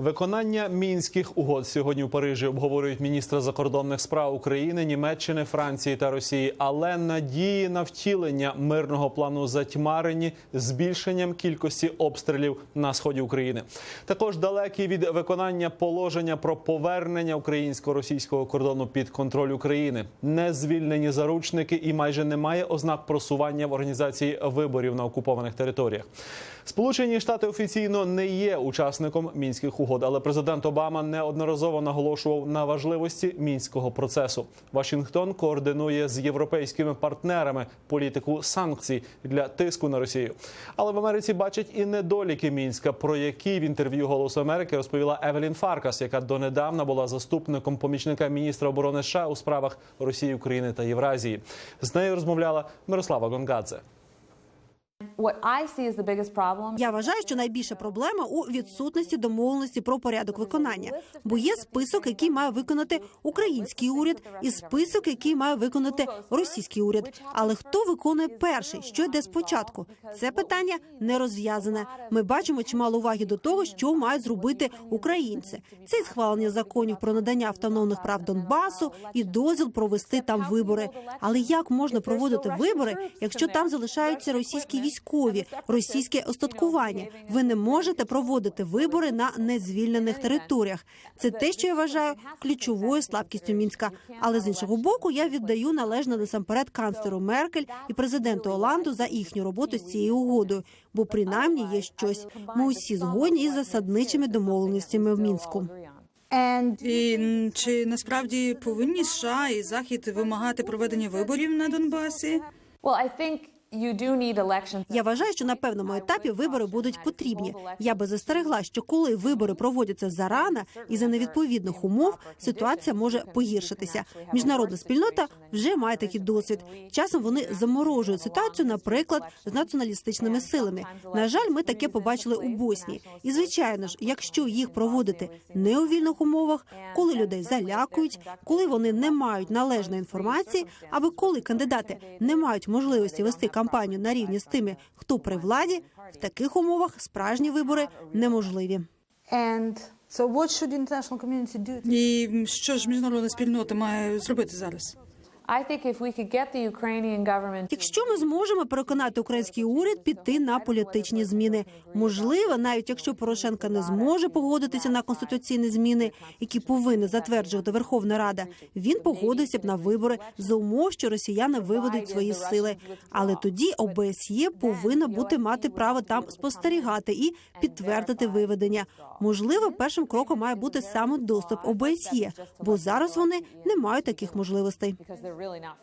Виконання мінських угод сьогодні у Парижі обговорюють міністри закордонних справ України, Німеччини, Франції та Росії. Але надії на втілення мирного плану затьмарені збільшенням кількості обстрілів на сході України. Також далекі від виконання положення про повернення українсько-російського кордону під контроль України, не звільнені заручники і майже немає ознак просування в організації виборів на окупованих територіях. Сполучені Штати офіційно не є учасником мінських угод, але президент Обама неодноразово наголошував на важливості мінського процесу. Вашингтон координує з європейськими партнерами політику санкцій для тиску на Росію. Але в Америці бачать і недоліки мінська, про які в інтерв'ю Голосу Америки розповіла Евелін Фаркас, яка донедавна була заступником помічника міністра оборони США у справах Росії, України та Євразії. З нею розмовляла Мирослава Гонгадзе. What I Я вважаю, що найбільша проблема у відсутності домовленості про порядок виконання, бо є список, який має виконати український уряд, і список, який має виконати російський уряд. Але хто виконує перший? Що йде спочатку? Це питання не розв'язане. Ми бачимо чимало уваги до того, що мають зробити українці. Це і схвалення законів про надання автономних прав Донбасу і дозвіл провести там вибори. Але як можна проводити вибори, якщо там залишаються російські військові, російське остаткування? Ви не можете проводити вибори на незвільнених територіях. Це те, що я вважаю ключовою слабкістю мінська. Але з іншого боку, я віддаю належне насамперед канцлеру Меркель і президенту Оланду за їхню роботу з цією угодою, бо принаймні є щось. Ми усі згодні із засадничими домовленостями в мінську. І чи насправді повинні США і Захід вимагати проведення виборів на Донбасі? Я вважаю, що на певному етапі вибори будуть потрібні. Я би застерегла, що коли вибори проводяться зарано і за невідповідних умов, ситуація може погіршитися. Міжнародна спільнота вже має такий досвід. Часом вони заморожують ситуацію, наприклад, з націоналістичними силами. На жаль, ми таке побачили у Боснії. І звичайно ж, якщо їх проводити не у вільних умовах, коли людей залякують, коли вони не мають належної інформації, або коли кандидати не мають можливості вести кампанію на рівні з тими, хто при владі, в таких умовах справжні вибори неможливі. І що ж міжнародна спільнота має зробити зараз? Якщо ми зможемо переконати український уряд піти на політичні зміни, можливо, навіть якщо Порошенка не зможе погодитися на конституційні зміни, які повинна затверджувати Верховна Рада, він погодився б на вибори за умов, що росіяни виведуть свої сили. Але тоді ОБСЄ повинна бути мати право там спостерігати і підтвердити виведення. Можливо, першим кроком має бути саме доступ ОБСЄ, бо зараз вони не мають таких можливостей. really not